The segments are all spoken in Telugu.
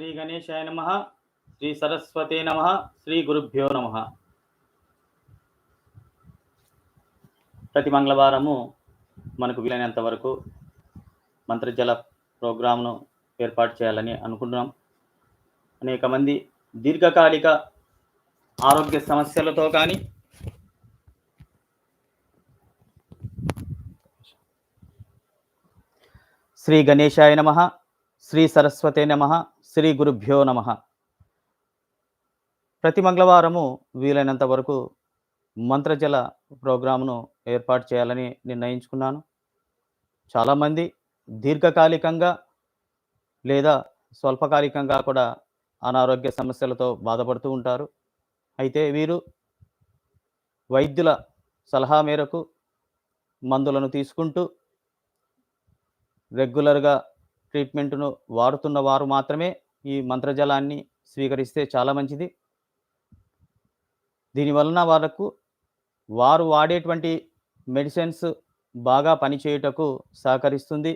శ్రీ గణేశాయ నమ శ్రీ సరస్వతే నమ శ్రీ గురుభ్యో నమ. ప్రతి మంగళవారము మనకు వీలైనంత వరకు మంత్రజల ప్రోగ్రామ్ను ఏర్పాటు చేయాలని అనుకుంటున్నాం. అనేక మంది దీర్ఘకాలిక ఆరోగ్య సమస్యలతో కానీ శ్రీ గణేశాయ నమ శ్రీ సరస్వతే నమ శ్రీ గురుభ్యో నమ. ప్రతి మంగళవారము వీలైనంత వరకు మంత్రజల ప్రోగ్రామ్ను ఏర్పాటు చేయాలని నిర్ణయించుకున్నాను. చాలామంది దీర్ఘకాలికంగా లేదా స్వల్పకాలికంగా కూడా అనారోగ్య సమస్యలతో బాధపడుతూ ఉంటారు. అయితే వీరు వైద్యుల సలహా మేరకు మందులను తీసుకుంటూ రెగ్యులర్గా ట్రీట్మెంట్ను వాడుతున్న వారు మాత్రమే ఈ మంత్రజలాన్ని స్వీకరిస్తే చాలా మంచిది. దీనివలన వాళ్ళకు వారు వాడేటువంటి మెడిసిన్స్ బాగా పనిచేయుటకు సహకరిస్తుంది.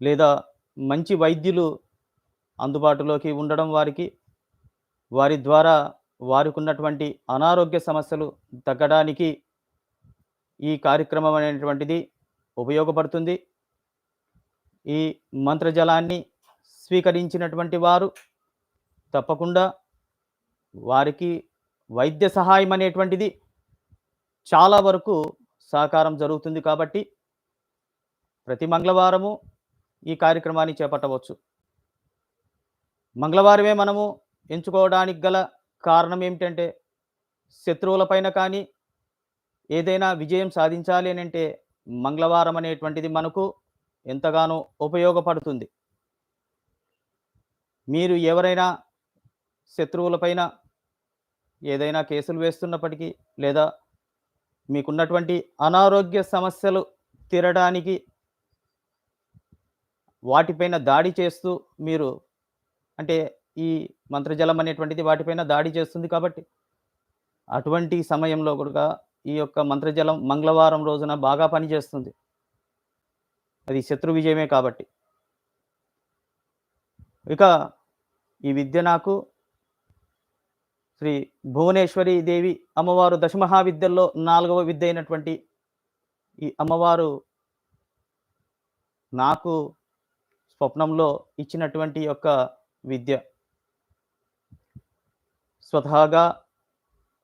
లేదా మంచి వైద్యులు అందుబాటులోకి ఉండడం వారికి వారి ద్వారా వారికి ఉన్నటువంటి అనారోగ్య సమస్యలు తగ్గడానికి ఈ కార్యక్రమం అనేటువంటిది ఉపయోగపడుతుంది. ఈ మంత్రజలాన్ని స్వీకరించినటువంటి వారు తప్పకుండా వారికి వైద్య సహాయం అనేటువంటిది చాలా వరకు సహకారం జరుగుతుంది కాబట్టి ప్రతి మంగళవారము ఈ కార్యక్రమాన్ని చేపట్టవచ్చు. మంగళవారమే మనము ఎంచుకోవడానికి గల కారణం ఏమిటంటే శత్రువులపైన కానీ ఏదైనా విజయం సాధించాలి అని అంటే మంగళవారం అనేటువంటిది మనకు ఎంతగానో ఉపయోగపడుతుంది. మీరు ఎవరైనా శత్రువులపైన ఏదైనా కేసులు వేస్తున్నప్పటికీ లేదా మీకున్నటువంటి అనారోగ్య సమస్యలు తీరడానికి వాటిపైన దాడి చేస్తూ మీరు అంటే ఈ మంత్రజలం అనేటువంటిది వాటిపైన దాడి చేస్తుంది కాబట్టి అటువంటి సమయంలో కూడా ఈ యొక్క మంత్రజలం మంగళవారం రోజున బాగా పనిచేస్తుంది. అది శత్రు విజయమే కాబట్టి. ఇక ఈ విద్య నాకు శ్రీ భువనేశ్వరి దేవి అమ్మవారు దశమహావిద్యల్లో నాలుగవ విద్య అయినటువంటి ఈ అమ్మవారు నాకు స్వప్నంలో ఇచ్చినటువంటి యొక్క విద్య. స్వతహాగా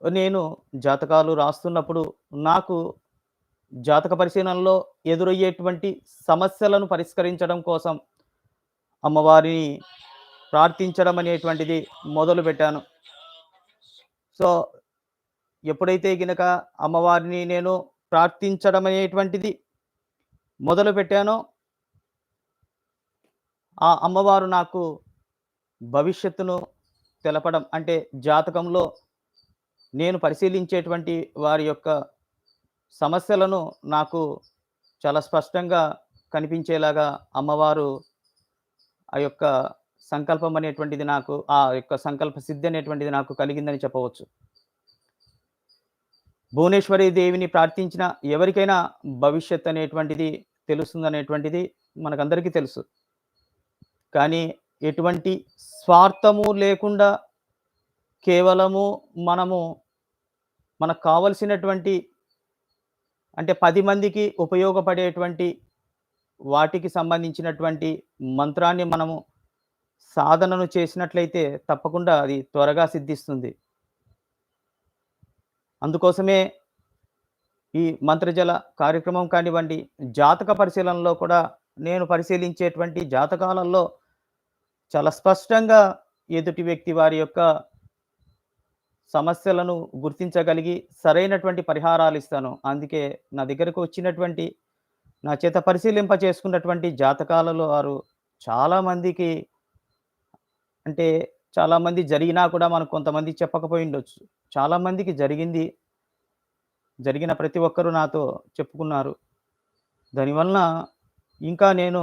నేను జాతకాలు రాస్తున్నప్పుడు నాకు జాతక పరిశీలనలో ఎదురయ్యేటువంటి సమస్యలను పరిష్కరించడం కోసం అమ్మవారిని ప్రార్థించడం అనేటువంటిది మొదలు పెట్టాను. సో ఎప్పుడైతే గినక అమ్మవారిని నేను ప్రార్థించడం అనేటువంటిది మొదలు పెట్టానో ఆ అమ్మవారు నాకు భవిష్యత్తును తెలపడం అంటే జాతకంలో నేను పరిశీలించేటువంటి వారి యొక్క సమస్యలను నాకు చాలా స్పష్టంగా కనిపించేలాగా అమ్మవారు ఆ యొక్క సంకల్పం అనేటువంటిది నాకు ఆ యొక్క సంకల్ప సిద్ధి అనేటువంటిది నాకు కలిగిందని చెప్పవచ్చు. భువనేశ్వరి దేవిని ప్రార్థించిన ఎవరికైనా భవిష్యత్ అనేటువంటిది తెలుస్తుందనేటువంటిది మనకందరికీ తెలుసు. కానీ ఎటువంటి స్వార్థము లేకుండా కేవలము మనము మనకు కావలసినటువంటి అంటే పది మందికి ఉపయోగపడేటువంటి వాటికి సంబంధించినటువంటి మంత్రాన్ని మనము సాధనను చేసినట్లయితే తప్పకుండా అది త్వరగా సిద్ధిస్తుంది. అందుకోసమే ఈ మంత్రజల కార్యక్రమం కానివ్వండి జాతక పరిశీలనలో కూడా నేను పరిశీలించేటువంటి జాతకాలలో చాలా స్పష్టంగా ఎదుటి వ్యక్తి వారి యొక్క సమస్యలను గుర్తించగలిగి సరైనటువంటి పరిహారాలు ఇస్తాను. అందుకే నా దగ్గరకు వచ్చినటువంటి నా చేత పరిశీలింప చేసుకున్నటువంటి జాతకాలలో వారు చాలామందికి అంటే చాలామంది జరిగినా కూడా మనకు కొంతమంది చెప్పకపోయి ఉండొచ్చు. చాలామందికి జరిగింది జరిగిన ప్రతి ఒక్కరూ నాతో చెప్పుకున్నారు. దానివలన ఇంకా నేను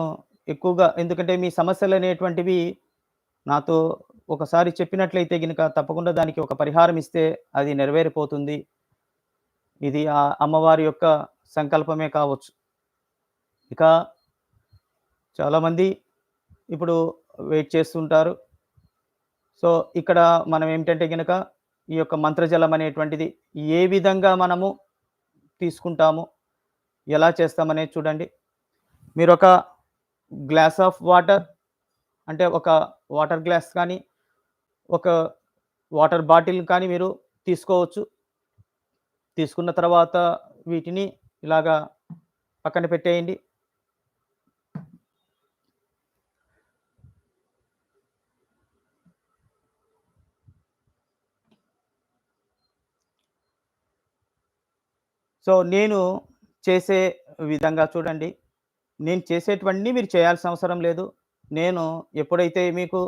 ఎక్కువగా ఎందుకంటే మీ సమస్యలు అనేటువంటివి నాతో ఒకసారి చెప్పినట్లయితే గినక తప్పకుండా దానికి ఒక పరిహారం ఇస్తే అది నెరవేరిపోతుంది ఇది ఆ అమ్మవారి యొక్క సంకల్పమే కావచ్చు ఇక చాలామంది ఇప్పుడు వెయిట్ చేస్తుంటారు. సో, ఇక్కడ మనం ఏమిటంటే గనక ఈ యొక్క మంత్రజలం అనేటువంటిది ఏ విధంగా మనము తీసుకుంటాము, ఎలా చేస్తామనేది చూడండి. మీరు ఒక గ్లాస్ ఆఫ్ వాటర్ అంటే ఒక వాటర్ గ్లాస్ కానీ, ఒక వాటర్ బాటిల్ కానీ మీరు తీసుకోవచ్చు. తీసుకున్న తర్వాత వీటిని ఇలాగా పక్కన పెట్టేయండి. సో, నేను చేసే విధంగా చూడండి. నేను చేసేటువంటి మీరు చేయాల్సిన అవసరం లేదు. నేను ఎప్పుడైతే మీకు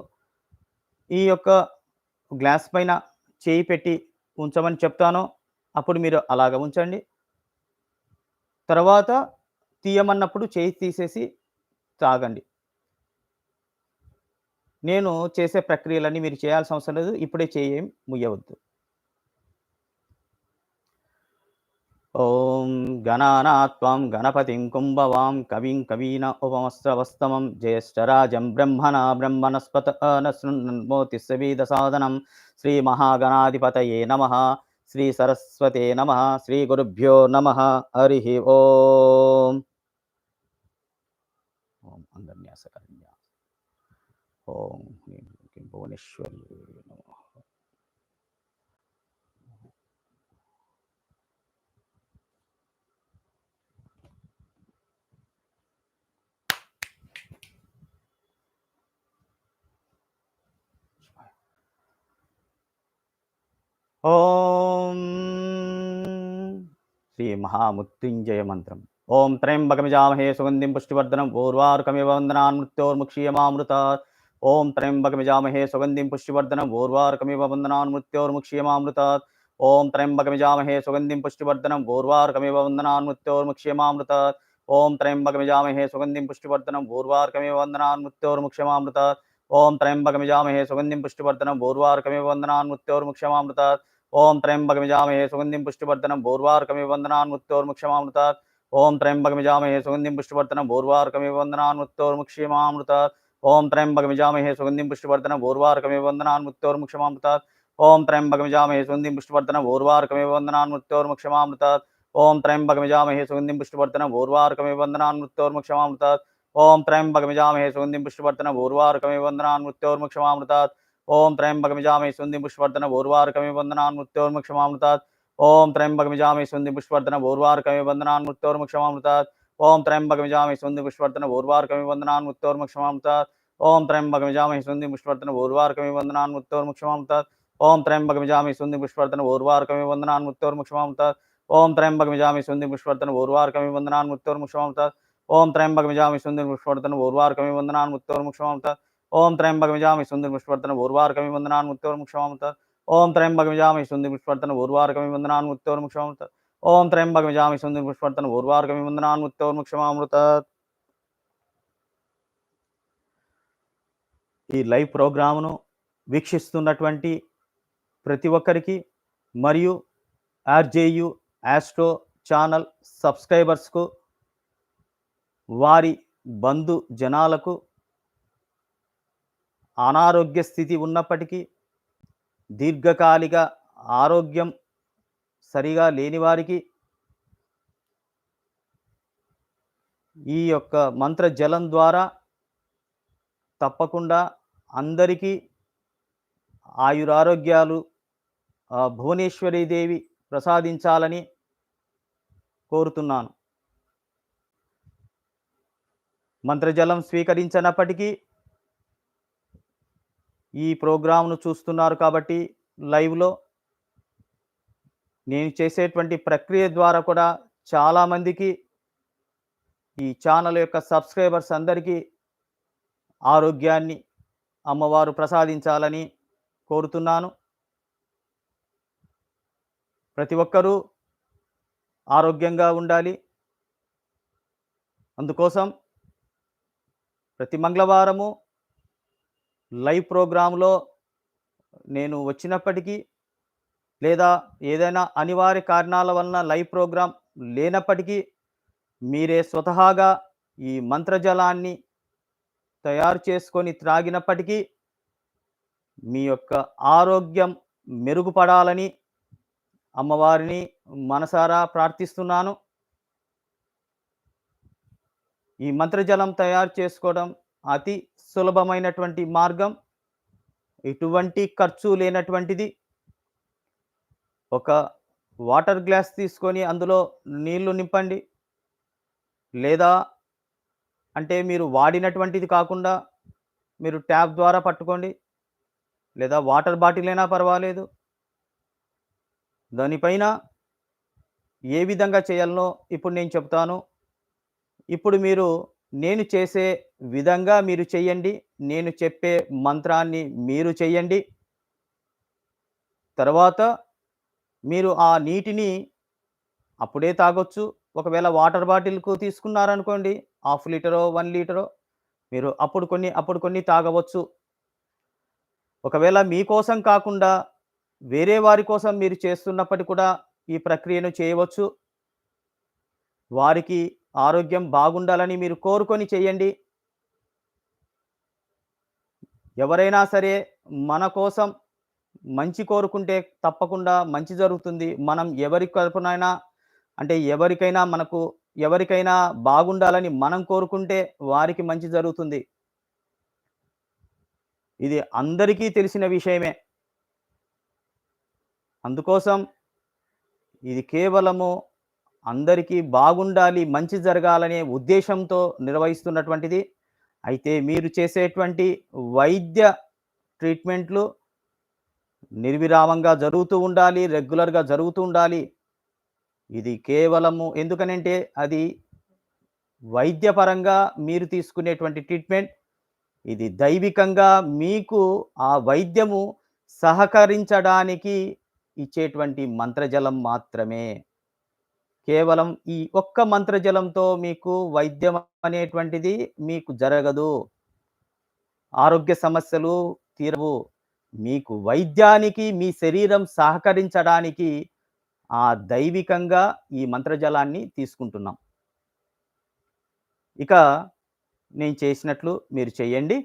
ఈ యొక్క గ్లాస్ పైన చేయి పెట్టి ఉంచమని చెప్తానో, అప్పుడు మీరు అలాగ ఉంచండి. తర్వాత తీయమన్నప్పుడు చేయి తీసేసి తాగండి. నేను చేసే ప్రక్రియలన్నీ మీరు చేయాల్సిన అవసరం లేదు. ఇప్పుడే చేయి ముయ్యవద్దు. ఓం గణానాత్వం గణపతిం కుంభవాం కవిం కవీన ఉపమస్రవస్తమం జ్యేష్ఠరాజం బ్రహ్మణా బ్రహ్మణస్పత నృన్మోతి నశృణ్మోతి సవీదసాదనం శ్రీమహాగణాధిపతయే నమ శ్రీ సరస్వతే నమ శ్రీ గురుభ్యో నమ హరి ఓం. ఓం అంగన్యాసకర్ణ్య ఓం భువనేశ్వరి నమ. ओम श्री महामृत्युंजय मंत्रम ओम त्र्यंबकमिजामहे सुगंधि पुष्टिवर्धन पूर्वार्कमेव वंदना मृत्योर्मुक्षीयमामृता ओम त्र्यंबकमिजामहे सुगंधि पुष्टिवर्धन पूर्वार्कमेव वंदना मृत्योर्मुक्षीयमामृता ओम त्र्यंबकमिजामहे सुगंधि पुष्टिवर्धन पूर्वार्कमेव वंदना मृत्योर्मुक्षीयमामृता ओम त्र्यंबकमिजामहे सुगंधि पुष्टिवर्धन पूर्वार्कमेव वंदना मृत्योर्मुक्षीयमामृता ओम त्रयंबकमिजामहे सुगंधिम पुष्टिवर्धनम वंदना वंदनान्मुत्योर्मुक्षमामृतात् ओम त्रयंबकमिजामहे सुगंधिम पुष्टिवर्धनम वंदना वंदनान्मुत्योर्मुक्षमामृतात् ओम त्रयंबकमिजामहे सुगंधिम पुष्टिवर्धनम भूर्वार्कमे वंदनान्मुत्योर्मुक्षमामृतात् ओम त्रयंबकमिजामहे सुगंधिम पुष्टिवर्धनम वंदना वंदनान्मुत्योर्मुक्षमामृतात् ओम त्रयंबकमिजामहे सुगंधिम पुष्टिवर्धनम भूर्वार्कमे वंदनान्मुत्योर्मुक्षमामृतात् ओम त्रयंबकमिजामहे सुगंधिम पुष्टिवर्धनम भूर्वार्कमे वंदनान्मुत्योर्मुक्षमामृतात् ओम त्रयं भगमिजामहे सुगंधिम पुष्पवर्धन भूर्वार्कमे वंदनान् मृत्योर्मुक्षमामृतात्। ओम त्रयं भगमिजामहे सुगंधिम पुष्पवर्धन भूर्वार्कमे वंदनान् मृत्योर्मुक्षमामृतात्। ओम त्रयं भगमिजामहे सुगंधिम पुष्पवर्धन भूर्वार्कमे वंदनान् मृत्योर्मुक्षमामृतात्। ओम त्रयं भगमिजामहे सुगंधिम पुष्पवर्धन भूर्वार्कमे वंदनान् मृत्योर्मुक्षमामृतात्। ओम त्रयं भगमिजामहे सुगंधिम पुष्पवर्धन भूर्वार्कमे वंदना मृत्योर्मुक्षमामृतात्। ओम त्रयं भगमिजामहे सुगंधिम पुष्पवर्धन भूर्वार्कमे वंदनान् मृत्योर्मुक्षमामृतात्। ओम त्रयं भगमिजामहे सुगंधिम पुष्पवर्धन भूर्वार्कमे वंदनान् मृत्योर्मुक्षमामृतात्। ఓం త్రయంబకమిజామి సుందర పుష్పవర్ధన ఊర్వార్కమి వందనాన్ ముక్తోర్ముక్షమామత ఓం త్రయంబకమిజామి సుందర పుష్పవర్ధన ఊర్వార్కమి వందనాన్ ముక్తోర్ముక్షమామత ఓం త్రయంబకమిజామి సుందర పుష్పవర్ధన ఊర్వార్కమి వందనాన్ ముక్తోర్ముక్షమామత ఓం త్రయంబకమిజామి సుందర పుష్పవర్ధన ఊర్వార్కమి వందనాన్ ముక్తోర్ముక్షమామృత ఈ లైవ్ ప్రోగ్రామును వీక్షిస్తున్నటువంటి ప్రతి ఒక్కరికి మరియు ఆర్జేయు యాస్ట్రో ఛానల్ సబ్స్క్రైబర్స్కు వారి బంధు జనాలకు అనారోగ్య స్థితి ఉన్నప్పటికీ దీర్ఘకాలిక ఆరోగ్యం సరిగా లేని వారికి ఈ యొక్క మంత్ర జలం ద్వారా తప్పకుండా అందరికీ ఆయురారోగ్యాలు భువనేశ్వరీదేవి దేవి ప్రసాదించాలని కోరుతున్నాను. మంత్రజలం స్వీకరించినప్పటికీ ఈ ప్రోగ్రామ్ను చూస్తున్నారు కాబట్టి లైవ్లో నేను చేసేటువంటి ప్రక్రియ ద్వారా కూడా చాలామందికి ఈ ఛానల్ యొక్క సబ్స్క్రైబర్స్ అందరికీ ఆరోగ్యాన్ని అమ్మవారు ప్రసాదించాలని కోరుతున్నాను. ప్రతి ఒక్కరూ ఆరోగ్యంగా ఉండాలి. అందుకోసం ప్రతి మంగళవారము లైవ్ ప్రోగ్రాంలో నేను వచ్చినప్పటికీ లేదా ఏదైనా అనివార్య కారణాల వలన లైవ్ ప్రోగ్రాం లేనప్పటికీ మీరే స్వతహాగా ఈ మంత్రజలాన్ని తయారు చేసుకొని త్రాగినప్పటికీ మీ యొక్క ఆరోగ్యం మెరుగుపడాలని అమ్మవారిని మనసారా ప్రార్థిస్తున్నాను. ఈ మంత్రజలం తయారు చేసుకోవడం అతి సులభమైనటువంటి మార్గం. ఎటువంటి ఖర్చు లేనటువంటిది. ఒక వాటర్ గ్లాస్ తీసుకొని అందులో నీళ్ళు నింపండి. లేదా అంటే మీరు వాడినటువంటిది కాకుండా మీరు ట్యాప్ ద్వారా పట్టుకోండి. లేదా వాటర్ బాటిల్ అయినా పర్వాలేదు. దానిపైన ఏ విధంగా చేయాలనో ఇప్పుడు నేను చెప్తాను. ఇప్పుడు మీరు నేను చేసే విధంగా మీరు చేయండి నేను చెప్పే మంత్రాన్ని మీరు చేయండి. తర్వాత మీరు ఆ నీటిని అప్పుడే తాగొచ్చు. ఒకవేళ వాటర్ బాటిల్కు తీసుకున్నారనుకోండి హాఫ్ లీటరో వన్ లీటరో మీరు అప్పుడు కొన్ని అప్పుడు కొన్ని తాగవచ్చు. ఒకవేళ మీకోసం కాకుండా వేరే వారి కోసం మీరు చేస్తున్నప్పటికీ కూడా ఈ ప్రక్రియను చేయవచ్చు. వారికి ఆరోగ్యం బాగుండాలని మీరు కోరుకొని చేయండి. ఎవరైనా సరే మన కోసం మంచి కోరుకుంటే తప్పకుండా మంచి జరుగుతుంది. మనం ఎవరి తరపునైనా అంటే ఎవరికైనా మనకు ఎవరికైనా బాగుండాలని మనం కోరుకుంటే వారికి మంచి జరుగుతుంది. ఇది అందరికీ తెలిసిన విషయమే. అందుకోసం ఇది కేవలము అందరికీ బాగుండాలి మంచి జరగాలనే ఉద్దేశంతో నిర్వహిస్తున్నటువంటిది. అయితే మీరు చేసేటువంటి వైద్య ట్రీట్మెంట్లు నిర్విరామంగా జరుగుతూ ఉండాలి రెగ్యులర్గా జరుగుతూ ఉండాలి. ఇది కేవలము ఎందుకనంటే అది వైద్యపరంగా మీరు తీసుకునేటువంటి ట్రీట్మెంట్. ఇది దైవికంగా మీకు ఆ వైద్యము సహకరించడానికి ఇచ్చేటువంటి మంత్రజలం మాత్రమే. కేవలం ఈ ఒక్క మంత్రజలంతో మీకు వైద్యం అనేటువంటిది మీకు జరగదు. ఆరోగ్య సమస్యలు తీరవు. మీకు వైద్యానికి మీ శరీరం సహకరించడానికి ఆ దైవికంగా ఈ మంత్రజలాన్ని తీసుకుంటున్నాం. ఇక నేను చేసినట్లు మీరు చేయండి.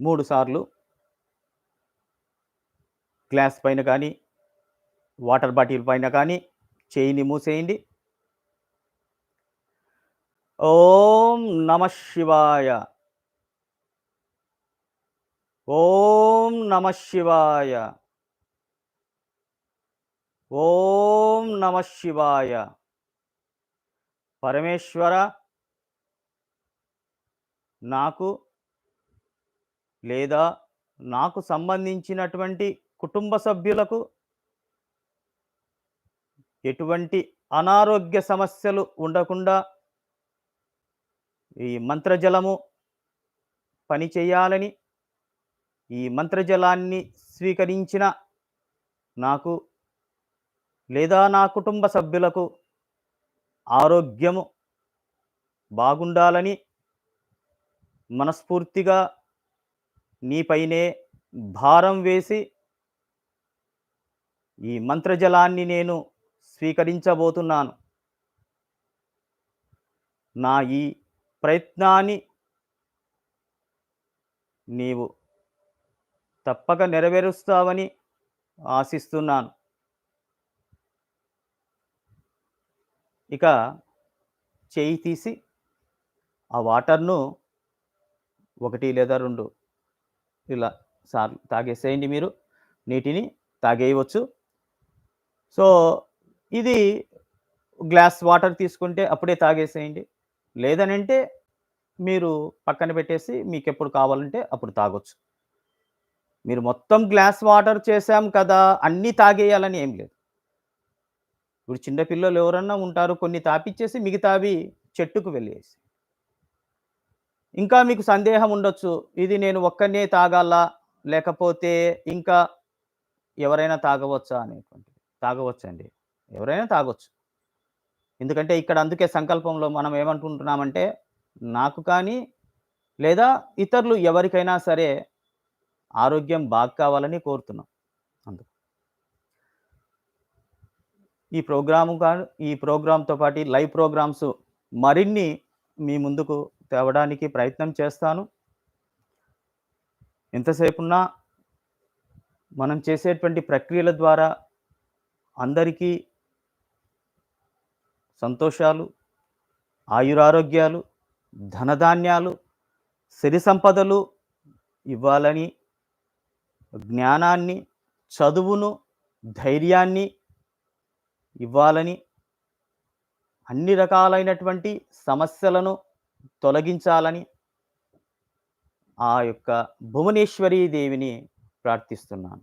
మూడు సార్లు గ్లాస్ పైన కానీ వాటర్ బాటిల్ పైన కానీ చేయిని మూసేయండి. ఓం నమ శివాయ. ఓం నమ శివాయ. ఓం నమ శివాయ. పరమేశ్వర నాకు లేదా నాకు సంబంధించినటువంటి కుటుంబ సభ్యులకు ఎటువంటి అనారోగ్య సమస్యలు ఉండకుండా ఈ మంత్రజలము పని చేయాలని ఈ మంత్రజలాన్ని స్వీకరించిన నాకు లేదా నా కుటుంబ సభ్యులకు ఆరోగ్యము బాగుండాలని మనస్ఫూర్తిగా నీపైనే భారం వేసి ఈ మంత్రజలాన్ని నేను స్వీకరించబోతున్నాను. నా ఈ ప్రయత్నాన్ని నీవు తప్పక నెరవేరుస్తావని ఆశిస్తున్నాను. ఇక చేయి తీసి ఆ వాటర్ను ఒకటి లేదా రెండు ఇలా సార్లు తాగేసేయండి మీరు. నీటిని తాగేయవచ్చు. సో ఇది గ్లాస్ వాటర్ తీసుకుంటే అప్పుడే తాగేసేయండి. లేదనంటే మీరు పక్కన పెట్టేసి మీకు ఎప్పుడు కావాలంటే అప్పుడు తాగొచ్చు. మీరు మొత్తం గ్లాస్ వాటర్ చేసాం కదా అన్నీ తాగేయాలని ఏం లేదు. ఇప్పుడు చిన్నపిల్లలు ఎవరన్నా ఉంటారు కొన్ని తాపిచ్చేసి మిగతావి చెట్టుకు వెళ్ళేసి. ఇంకా మీకు సందేహం ఉండొచ్చు ఇది నేను ఒక్కనే తాగాలా లేకపోతే ఇంకా ఎవరైనా తాగవచ్చా అనేటువంటిది. తాగవచ్చండి. ఎవరైనా తాగొచ్చు ఎందుకంటే ఇక్కడ అందుకే సంకల్పంలో మనం ఏమంటుంటున్నామంటే నాకు కానీ లేదా ఇతరులు ఎవరికైనా సరే ఆరోగ్యం బాగా కావాలని కోరుతున్నాం అందుకు ఈ ప్రోగ్రాము కా ఈ ప్రోగ్రామ్తో పాటు లైవ్ ప్రోగ్రామ్స్ మరిన్ని మీ ముందుకు తేవడానికి ప్రయత్నం చేస్తాను. ఎంతసేపున్నా మనం చేసేటువంటి ప్రక్రియల ద్వారా అందరికీ సంతోషాలు, ఆయురారోగ్యాలు, ధనధాన్యాలు, సిరి సంపదలు ఇవ్వాలని, జ్ఞానాన్ని, చదువును, ధైర్యాన్ని ఇవ్వాలని, అన్ని రకాలైనటువంటి సమస్యలను తొలగించాలని ఆ యొక్క భువనేశ్వరీ దేవిని ప్రార్థిస్తున్నాను.